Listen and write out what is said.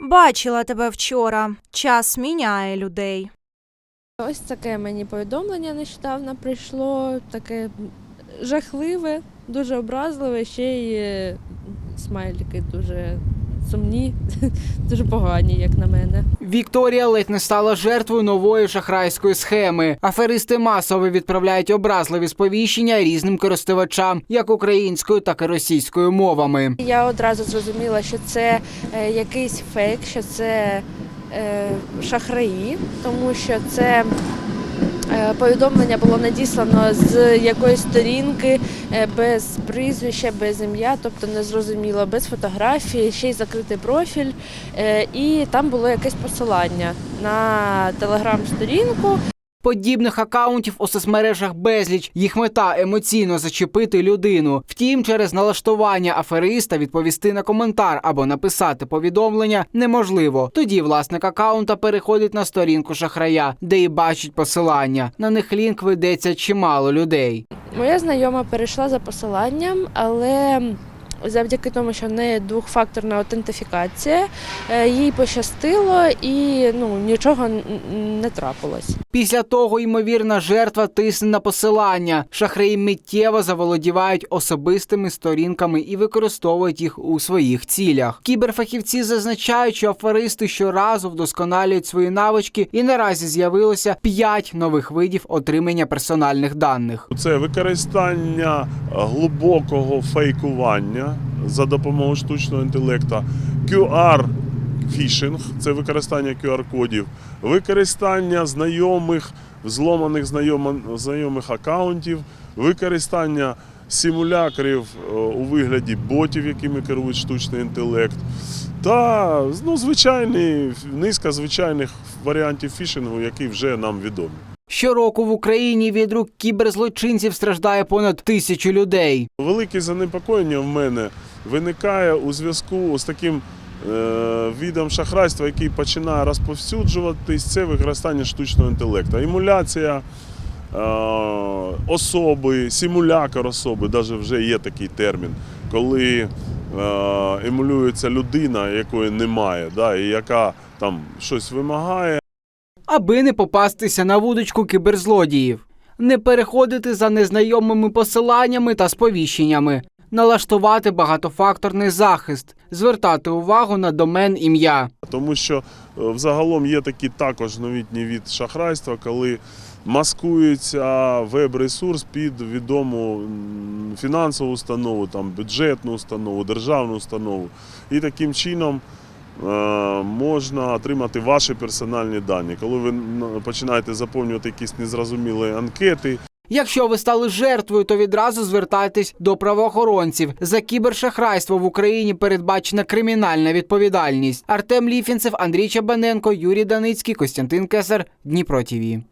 Бачила тебе вчора. Час міняє людей. Ось таке мені повідомлення нещодавно прийшло, таке жахливе, дуже образливе, ще й е, смайлики дуже сумні, дуже погані, як на мене. Вікторія ледь не стала жертвою нової шахрайської схеми. Аферисти масово відправляють образливі сповіщення різним користувачам, як українською, так і російською мовами. Я одразу зрозуміла, що це е, якийсь фейк, що це е, шахраї, тому що це. Е, Повідомлення було надіслано з якоїсь сторінки е, без прізвища, без ім'я, тобто незрозуміло, без фотографії, ще й закритий профіль. Е, І там було якесь посилання на телеграм-сторінку. Подібних акаунтів у соцмережах безліч. Їх мета емоційно зачепити людину. Втім, через налаштування афериста відповісти на коментар або написати повідомлення неможливо. Тоді власник акаунта переходить на сторінку шахрая, де і бачить посилання. На них лінк ведеться чимало людей. Моя знайома перейшла за посиланням, але завдяки тому, що в неї двохфакторна аутентифікація, е, їй пощастило і ну, нічого не трапилось. Після того ймовірна жертва тисне на посилання. Шахраї миттєво заволодівають особистими сторінками і використовують їх у своїх цілях. Кіберфахівці зазначають, що аферисти щоразу вдосконалюють свої навички, і наразі з'явилося п'ять нових видів отримання персональних даних. Це використання глибокого фейкування за допомогою штучного інтелекту, QR фішинг це використання QR-кодів, використання знайомих, взломаних знайомо- знайомих акаунтів, використання симулякрів е, у вигляді ботів, якими керують штучний інтелект. Та ну, звичайний, низка звичайних варіантів фішингу, які вже нам відомі. Щороку в Україні від рук кіберзлочинців страждає понад тисячу людей. Велике занепокоєння в мене виникає у зв'язку з таким е, видом шахрайства, який починає розповсюджуватись, це використання штучного інтелекту. Емуляція е, особи, симулятор особи, навіть вже є такий термін, коли е, емулюється людина, якої немає, і яка там щось вимагає. Аби не попастися на вудочку кіберзлодіїв, не переходити за незнайомими посиланнями та сповіщеннями, налаштувати багатофакторний захист, звертати увагу на домен ім'я. Тому що е, взагалом є такий також новітній від шахрайства, коли маскується веб-ресурс під відому фінансову установу, там, бюджетну установу, державну установу. І таким чином можна отримати ваші персональні дані. Коли ви починаєте заповнювати якісь незрозумілі анкети, Якщо ви стали жертвою, то відразу звертайтесь до правоохоронців. За кібершахрайство в Україні передбачена кримінальна відповідальність. Артем Ліфінцев, Андрій Чабаненко, Юрій Даницький, Костянтин Кесар, Дніпро ТІВІ.